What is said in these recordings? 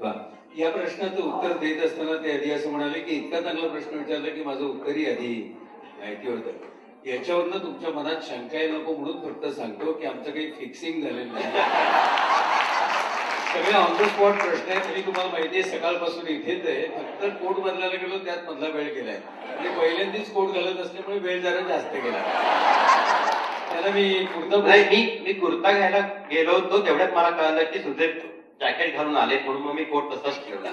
या प्रश्नाचं उत्तर देत असताना ते आधी असं म्हणाले की इतका चांगला प्रश्न विचारला की माझं उत्तरही आधी माहिती होतं याच्यावरनं तुमच्या मनात शंका येऊ नको म्हणून फक्त सांगतो की आमचं काही फिक्सिंग झालेलं नाही. सगळे ऑन द स्पॉट प्रश्न आहेत. मी तुम्हाला माहिती आहे सकाळपासून इथेच आहे. फक्त कोट बदलायला गेलो त्यात मधला वेळ गेलाय. आणि पहिल्यांदाच कोट घालत असल्यामुळे वेळ जरा जास्त गेला. त्याला मी कुर्ता मी मी कुर्ता घ्यायला गेलो होतो तेवढ्यात मला कळलं की तुझे जॅकेट घालून आले म्हणून मग मी कोट तसाच ठेवला.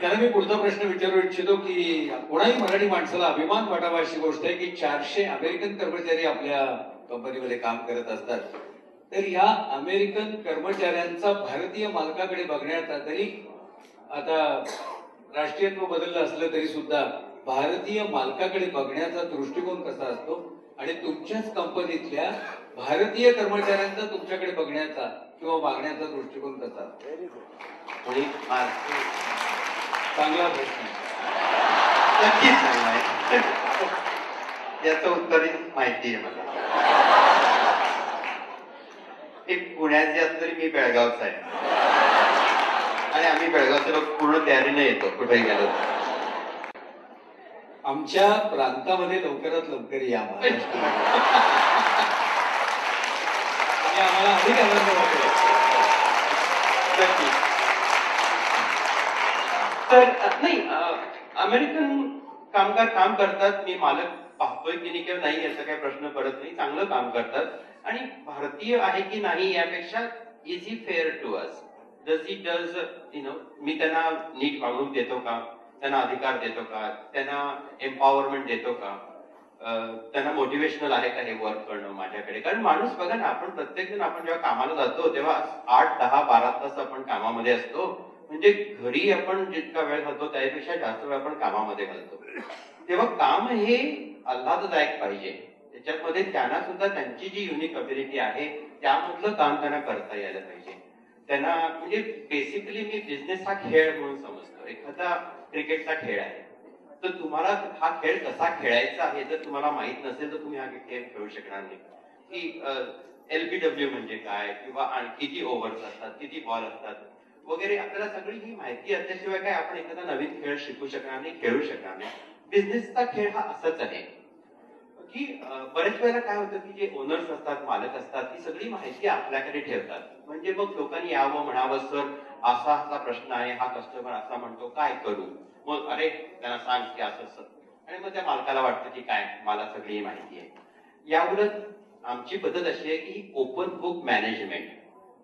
त्याला मी पुढचा प्रश्न विचारू इच्छितो की कोणाही मराठी माणसाला अभिमान वाटावा अशी गोष्ट आहे की चारशे अमेरिकन कर्मचारी आपल्या कंपनीमध्ये काम करत असतात. तर या अमेरिकन कर्मचाऱ्यांचा भारतीय मालकाकडे बघण्याचा तरी आता राष्ट्रीयत्व बदललं असलं तरी सुद्धा भारतीय मालकाकडे बघण्याचा दृष्टिकोन कसा असतो आणि तुमच्याच कंपनीतल्या भारतीय कर्मचाऱ्यांचा तुमच्याकडे बघण्याचा किंवा वागण्याचा दृष्टिकोन कसा मार- चांगला प्रश्न. नक्कीच चांगला आहे याचं उत्तरही माहिती आहे मला हे पुण्याचे असलं तरी मी बेळगावचा आहे आणि आम्ही बेळगावचे लोक पूर्ण तयारीने येतो कुठेही गेलो तर. आमच्या प्रांतामध्ये लवकरात लवकर या महाराष्ट्रात. म्हणजे आम्हाला अधिक आनंद वाटेल तर नाही अमेरिकन कामगार काम करतात मी मालक पाहतोय की नाही किंवा नाही याचा काही प्रश्न पडत नाही चांगलं काम करतात. आणि भारतीय आहे की नाही यापेक्षा is he fair to us just he does you know मी त्यांना नीट वागणूक देतो का? त्यांना अधिकार देतो का? त्यांना एम्पॉवरमेंट देतो का? त्यांना मोटिवेशनल आहे का हे वर्क करणं माझ्याकडे? कारण माणूस बघा ना आपण प्रत्येक जण आपण जेव्हा कामाला जातो तेव्हा आठ दहा बारा तास आपण कामामध्ये असतो. म्हणजे घरी आपण जितका वेळ घालतो त्यापेक्षा जास्त वेळ आपण कामामध्ये घालतो. तेव्हा काम हे आल्हाददायक पाहिजे. त्याच्यामध्ये त्यांना सुद्धा त्यांची जी युनिक अबिलिटी आहे त्यामधलं काम त्यांना करता यायला पाहिजे. त्यांना म्हणजे बेसिकली मी बिझनेस हा खेळ म्हणून समजतो. एखादा क्रिकेटचा खेळ आहे. तर तुम्हाला हा खेळ कसा खेळायचा आहे जर तुम्हाला माहीत नसेल तर तुम्ही हा खेळ खेळू शकणार नाही. की एलबीडब्ल्यू म्हणजे काय किंवा आणखी किती ओव्हर्स असतात किती बॉल असतात वगैरे आपल्याला सगळी ही माहिती असल्याशिवाय काय आपण एखादा नवीन खेळ शिकू शकणार नाही खेळू शकणार नाही. बिझनेसचा खेळ हा असाच आहे. की बरेच बऱ्याच वेळेला काय होतं की जे ओनर्स असतात मालक असतात ती सगळी माहिती आपल्याकडे ठेवतात. म्हणजे मग लोकांनी यावं म्हणावं सर असा असा प्रश्न आहे हा कस्टमर असा म्हणतो काय करू? मग अरे त्यांना सांग की असं आणि मग त्या मालकाला वाटतं की काय मला सगळी माहिती आहे. या उलट आमची पद्धत अशी आहे की ओपन बुक मॅनेजमेंट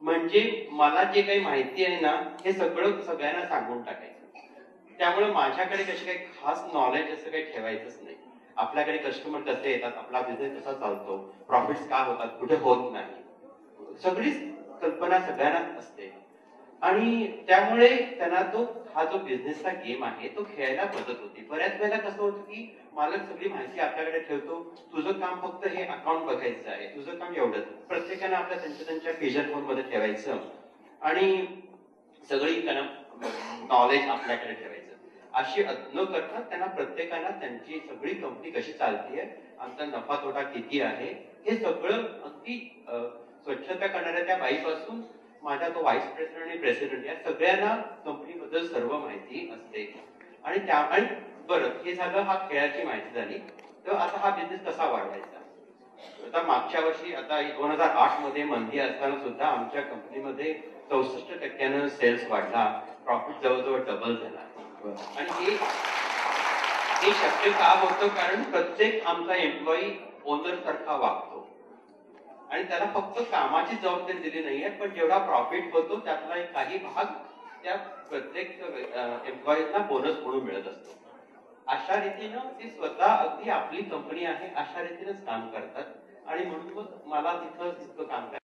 म्हणजे मला जे काही माहिती आहे ना हे सगळं सगळ्यांना सांगून टाकायचं. त्यामुळे माझ्याकडे कशी काही खास नॉलेज असं काही ठेवायचंच नाही. आपल्याकडे कस्टमर कसे येतात आपला बिझनेस कसा चालतो प्रॉफिट्स काय होतात कुठे होत नाही. सगळीच कल्पना सगळ्यांना असते. आणि त्यामुळे त्यांना तो हा जो बिझनेसचा गेम आहे तो खेळायला मदत होती. बऱ्याच वेळेला कसं होतं की मालक सगळी माहिती आपल्याकडे ठेवतो तुझं काम फक्त हे अकाउंट बघायचं आहे तुझं काम एवढंच प्रत्येकानं आपल्या त्यांच्या त्यांच्या फिजन फोनमध्ये ठेवायचं. आणि सगळी त्यांना नॉलेज आपल्याकडे ठेवायचं. अशी न करता त्यांना प्रत्येकाला त्यांची सगळी कंपनी कशी चालतीये आमचा नफा तोटा किती आहे हे सगळं अगदी स्वच्छता करणाऱ्या त्या बाईपासून माझा तो व्हाईस प्रेसिडेंट आणि प्रेसिडेंट या सगळ्यांना कंपनीबद्दल सर्व माहिती असते. आणि त्या आणि बरं हे झालं हा खेळाची माहिती झाली. तर आता हा बिझनेस कसा वाढवायचा? आता मागच्या वर्षी आता दोन हजार आठमध्ये मंदी असताना सुद्धा आमच्या कंपनीमध्ये चौसष्ट टक्क्यानं सेल्स वाढला. प्रॉफिट जवळजवळ डबल झाला. आणि हे हे शक्य का होतं? कारण प्रत्येक आमचा एम्प्लॉई ओनर सारखा वागतो. आणि त्याला फक्त कामाची जबाबदारी दिली नाहीये पण जेवढा प्रॉफिट होतो त्यातला एक काही भाग त्या प्रत्येक एम्प्लॉईजना बोनस म्हणून मिळत असतो. अशा रीतीनं ते स्वतः अगदी आपली कंपनी आहे अशा रीतीनंच काम करतात. आणि म्हणून मग मला तिथं तितकं काम करायचं